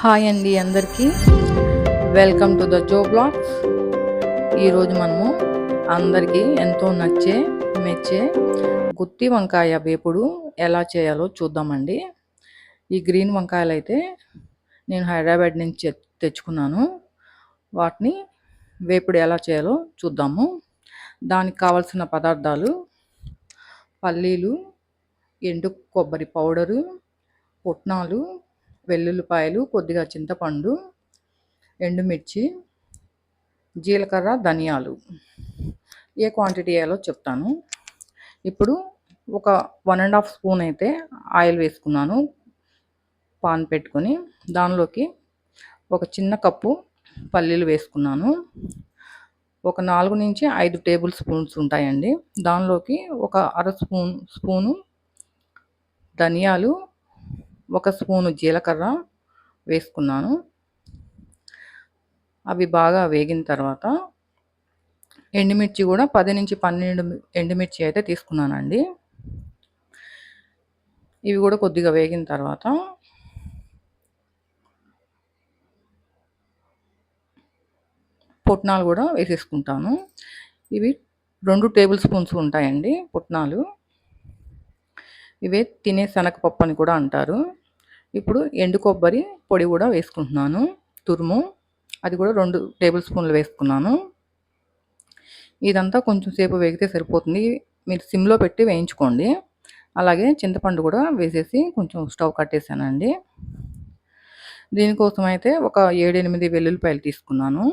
Hi అండి అందరికీ. Welcome to the Jo blogs ఈరోజు మనము అందరికీ ఎంతో నచ్చే మెచ్చే గుత్తి వంకాయ వేపుడు ఎలా చేయాలో చూద్దామండి. ఈ గ్రీన్ వంకాయలు అయితే నేను హైదరాబాద్ నుంచి తెచ్చుకున్నాను. వాటిని వేపుడు ఎలా చేయాలో చూద్దాము. దానికి కావలసిన పదార్థాలు పల్లీలు ఎండు కొబ్బరి పౌడరు పుట్నాలు వెల్లుల్లిపాయలు కొద్దిగా చింతపండు ఎండుమిర్చి జీలకర్ర ధనియాలు. ఏ క్వాంటిటీ వేయాలో చెప్తాను. ఇప్పుడు ఒక వన్ అండ్ హాఫ్ స్పూన్ అయితే ఆయిల్ వేసుకున్నాను పాన్ పెట్టుకొని. దానిలోకి ఒక చిన్న కప్పు పల్లీలు వేసుకున్నాను. ఒక నాలుగు నుంచి ఐదు టేబుల్ స్పూన్స్ ఉంటాయండి. దానిలోకి ఒక అర స్పూన్ స్పూను ధనియాలు ఒక స్పూను జీలకర్ర వేసుకున్నాను. అవి బాగా వేగిన తర్వాత ఎండుమిర్చి కూడా పది నుంచి పన్నెండు ఎండుమిర్చి అయితే తీసుకున్నానండి. ఇవి కూడా కొద్దిగా వేగిన తర్వాత పుట్నాలు కూడా వేసేసుకుంటాను. ఇవి రెండు టేబుల్ స్పూన్స్ ఉంటాయండి పుట్నాలు. ఇవే తినే శనగపప్పు అని కూడా అంటారు. ఇప్పుడు ఎండు కొబ్బరి పొడి కూడా వేసుకుంటున్నాను తురుము అది కూడా రెండు టేబుల్ స్పూన్లు వేసుకున్నాను. ఇదంతా కొంచెం సేపు వేగితే సరిపోతుంది. మీరు సిమ్లో పెట్టి వేయించుకోండి. అలాగే చింతపండు కూడా వేసేసి కొంచెం స్టవ్ కట్టేసానండి. దీనికోసం అయితే ఒక ఏడెనిమిది వెల్లుల్లిపాయలు తీసుకున్నాను.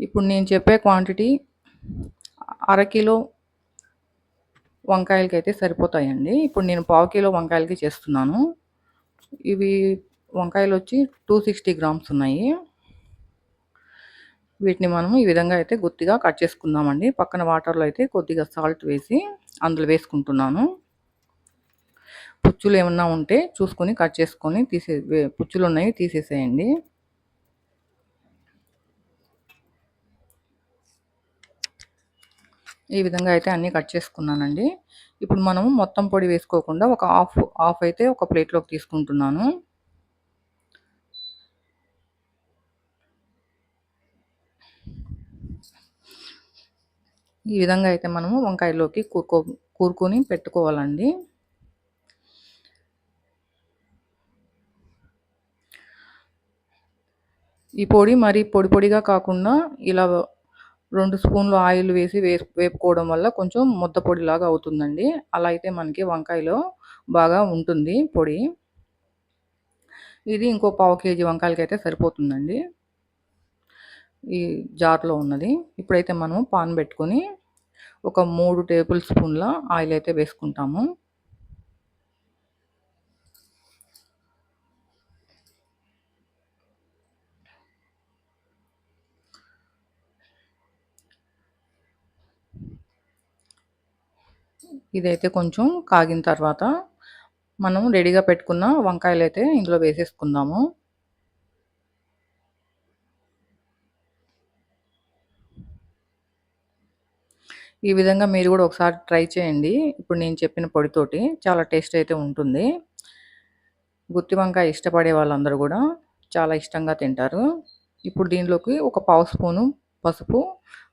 ఇప్పుడు నేను చెప్పే క్వాంటిటీ అరకిలో వంకాయలకి అయితే సరిపోతాయండి. ఇప్పుడు నేను పావు కిలో వంకాయలకి చేస్తున్నాను. ఇవి వంకాయలు వచ్చి టూ సిక్స్టీ గ్రామ్స్ ఉన్నాయి. వీటిని మనం ఈ విధంగా అయితే గుత్తిగా కట్ చేసుకుందామండి. పక్కన వాటర్లో అయితే కొద్దిగా సాల్ట్ వేసి అందులో వేసుకుంటున్నాను. పుచ్చులు ఏమన్నా ఉంటే చూసుకొని కట్ చేసుకొని తీసే పుచ్చులు ఉన్నాయి తీసేసేయండి. ఈ విధంగా అయితే అన్నీ కట్ చేసుకున్నానండి. ఇప్పుడు మనము మొత్తం పొడి వేసుకోకుండా ఒక హాఫ్ హాఫ్ అయితే ఒక ప్లేట్లోకి తీసుకుంటున్నాను. ఈ విధంగా అయితే మనము వంకాయలోకి కూరుకో కూరుకొని పెట్టుకోవాలండి. ఈ పొడి మరి పొడి పొడిగా కాకుండా ఇలా రెండు స్పూన్లు ఆయిల్ వేసి వేసి వేపుకోవడం వల్ల కొంచెం ముద్ద పొడిలాగా అవుతుందండి. అలా అయితే మనకి వంకాయలో బాగా ఉంటుంది పొడి. ఇది ఇంకో పావు కేజీ వంకాయలకి అయితే సరిపోతుందండి. ఈ జార్లో ఉన్నది. ఇప్పుడైతే మనం పాన్ పెట్టుకొని ఒక మూడు టేబుల్ స్పూన్ల ఆయిల్ అయితే వేసుకుంటాము. ఇదైతే కొంచెం కాగిన తర్వాత మనం రెడీగా పెట్టుకున్న వంకాయలు అయితే ఇందులో వేసేసుకుందాము. ఈ విధంగా మీరు కూడా ఒకసారి ట్రై చేయండి. ఇప్పుడు నేను చెప్పిన పొడితోటి చాలా టేస్ట్ అయితే ఉంటుంది. గుత్తి వంకాయ ఇష్టపడే వాళ్ళందరూ కూడా చాలా ఇష్టంగా తింటారు. ఇప్పుడు దీనిలోకి ఒక పావు స్పూను పసుపు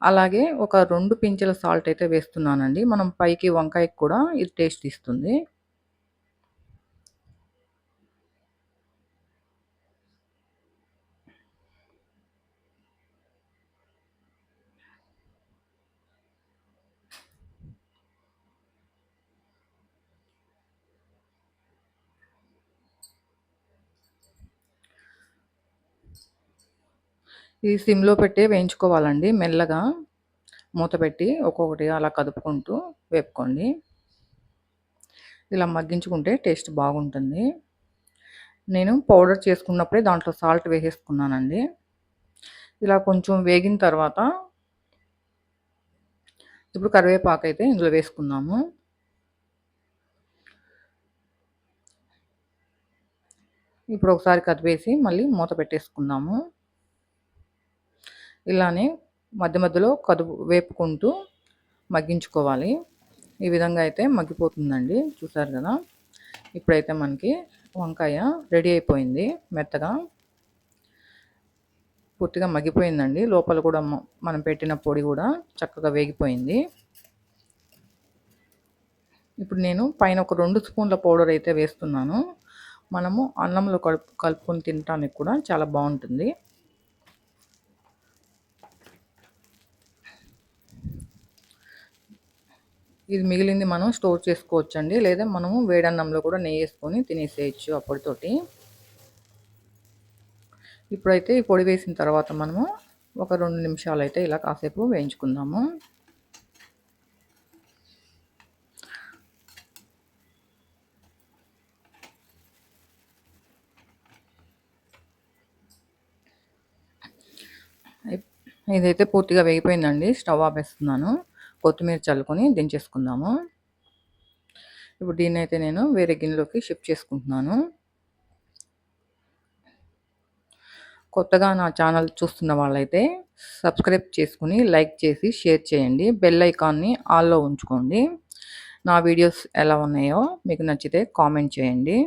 అలాగే ఒక రెండు పించెల సాల్ట్ అయితే వేస్తున్నానండి. మనం పైకి వంకాయకి కూడా ఇది టేస్ట్ ఇస్తుంది. ఇది సిమ్లో పెట్టి వేయించుకోవాలండి మెల్లగా. మూత పెట్టి ఒక్కొక్కటి అలా కదుపుకుంటూ వేపుకోండి. ఇలా మగ్గించుకుంటే టేస్ట్ బాగుంటుంది. నేను పౌడర్ చేసుకున్నప్పుడే దాంట్లో సాల్ట్ వేసేసుకున్నానండి. ఇలా కొంచెం వేగిన తర్వాత ఇప్పుడు కరివేపాకు అయితే ఇందులో వేసుకుందాము. ఇప్పుడు ఒకసారి కదిపేసి మళ్ళీ మూత పెట్టేసుకుందాము. ఇలానే మధ్య మధ్యలో కదుపు వేపుకుంటూ మగ్గించుకోవాలి. ఈ విధంగా అయితే మగ్గిపోతుందండి. చూసారు కదా? ఇప్పుడైతే మనకి వంకాయ రెడీ అయిపోయింది మెత్తగా. పూర్తిగా మగ్గిపోయిందండి. లోపల కూడా మనం పెట్టిన పొడి కూడా చక్కగా వేగిపోయింది. ఇప్పుడు నేను పైన ఒక రెండు స్పూన్ల పౌడర్ అయితే వేస్తున్నాను. మనము అన్నంలో కలుపు కలుపుకొని తినడానికి కూడా చాలా బాగుంటుంది. ఇది మిగిలింది మనం స్టోర్ చేసుకోవచ్చండి. లేదా మనము వేడన్నంలో కూడా నెయ్యి వేసుకొని తినేసేయచ్చు అప్పటితోటి. ఇప్పుడైతే ఈ పొడి వేసిన తర్వాత మనము ఒక రెండు నిమిషాలు అయితే ఇలా కాసేపు వేయించుకుందాము. ఇదైతే పూర్తిగా వేగిపోయిందండి. స్టవ్ ఆపేస్తున్నాను. కొత్తిమీర చల్లుకొని దించేసుకుందాము. ఇప్పుడు దీన్ని అయితే నేను వేరే గిన్నెలోకి షిఫ్ట్ చేసుకుంటున్నాను. కొత్తగా నా ఛానల్ చూస్తున్న వాళ్ళైతే సబ్స్క్రైబ్ చేసుకుని లైక్ చేసి షేర్ చేయండి. బెల్ ఐకాన్ని ఆల్లో ఉంచుకోండి. నా వీడియోస్ ఎలా ఉన్నాయో మీకు నచ్చితే కామెంట్ చేయండి.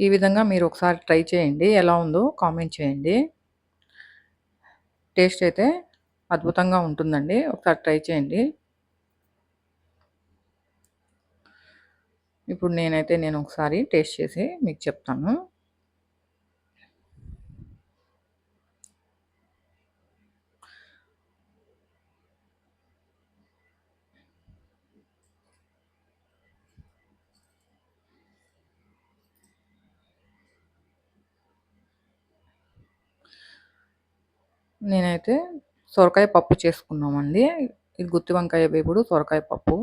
ఈ విధంగా మీరు ఒకసారి ట్రై చేయండి. ఎలా ఉందో కామెంట్ చేయండి. టేస్ట్ అయితే అద్భుతంగా ఉంటుందండి. ఒకసారి ట్రై చేయండి. ఇప్పుడు నేనైతే నేను ఒకసారి టేస్ట్ చేసి మీకు చెప్తాను. నేనైతే సొరకాయ పప్పు చేసుకున్నామండి. ఇది గుత్తి వంకాయ వేపుడు సొరకాయ పప్పు.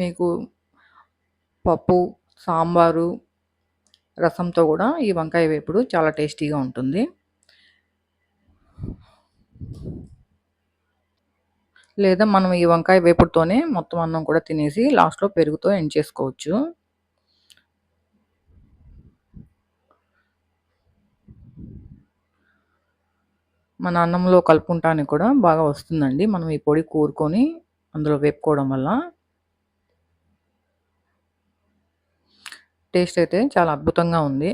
మీకు పప్పు సాంబారు రసంతో కూడా ఈ వంకాయ వేపుడు చాలా టేస్టీగా ఉంటుంది. లేదా మనం ఈ వంకాయ వేపుడుతోనే మొత్తం అన్నం కూడా తినేసి లాస్ట్లో పెరుగుతో ఎండ్ చేసుకోవచ్చు. మన అన్నంలో కలుపుకుంటానికి కూడా బాగా వస్తుందండి. మనం ఈ పొడి కూరుకొని అందులో వేపుకోవడం వల్ల. టేస్ట్ అయితే చాలా అద్భుతంగా ఉంది.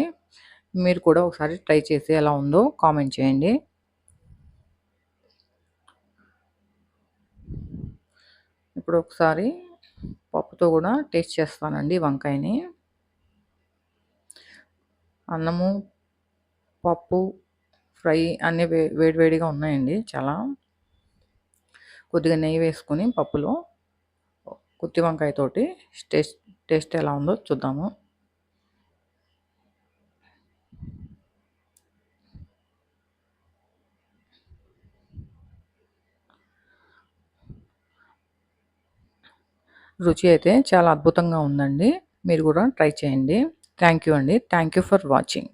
మీరు కూడా ఒకసారి ట్రై చేసి ఎలా ఉందో కామెంట్ చేయండి. ఇప్పుడు ఒకసారి పప్పుతో కూడా టేస్ట్ చేస్తానండి వంకాయని. అన్నము పప్పు ఫ్రై అన్నీ వే వేడివేడిగా ఉన్నాయండి. చాలా కొద్దిగా నెయ్యి వేసుకొని పప్పులో కుత్తి వంకాయతోటి టేస్ట్ టేస్ట్ ఎలా ఉందో చూద్దాము. రుచి అయితే చాలా అద్భుతంగా ఉందండి. మీరు కూడా ట్రై చేయండి. థ్యాంక్ యూ అండి. Thank you for watching.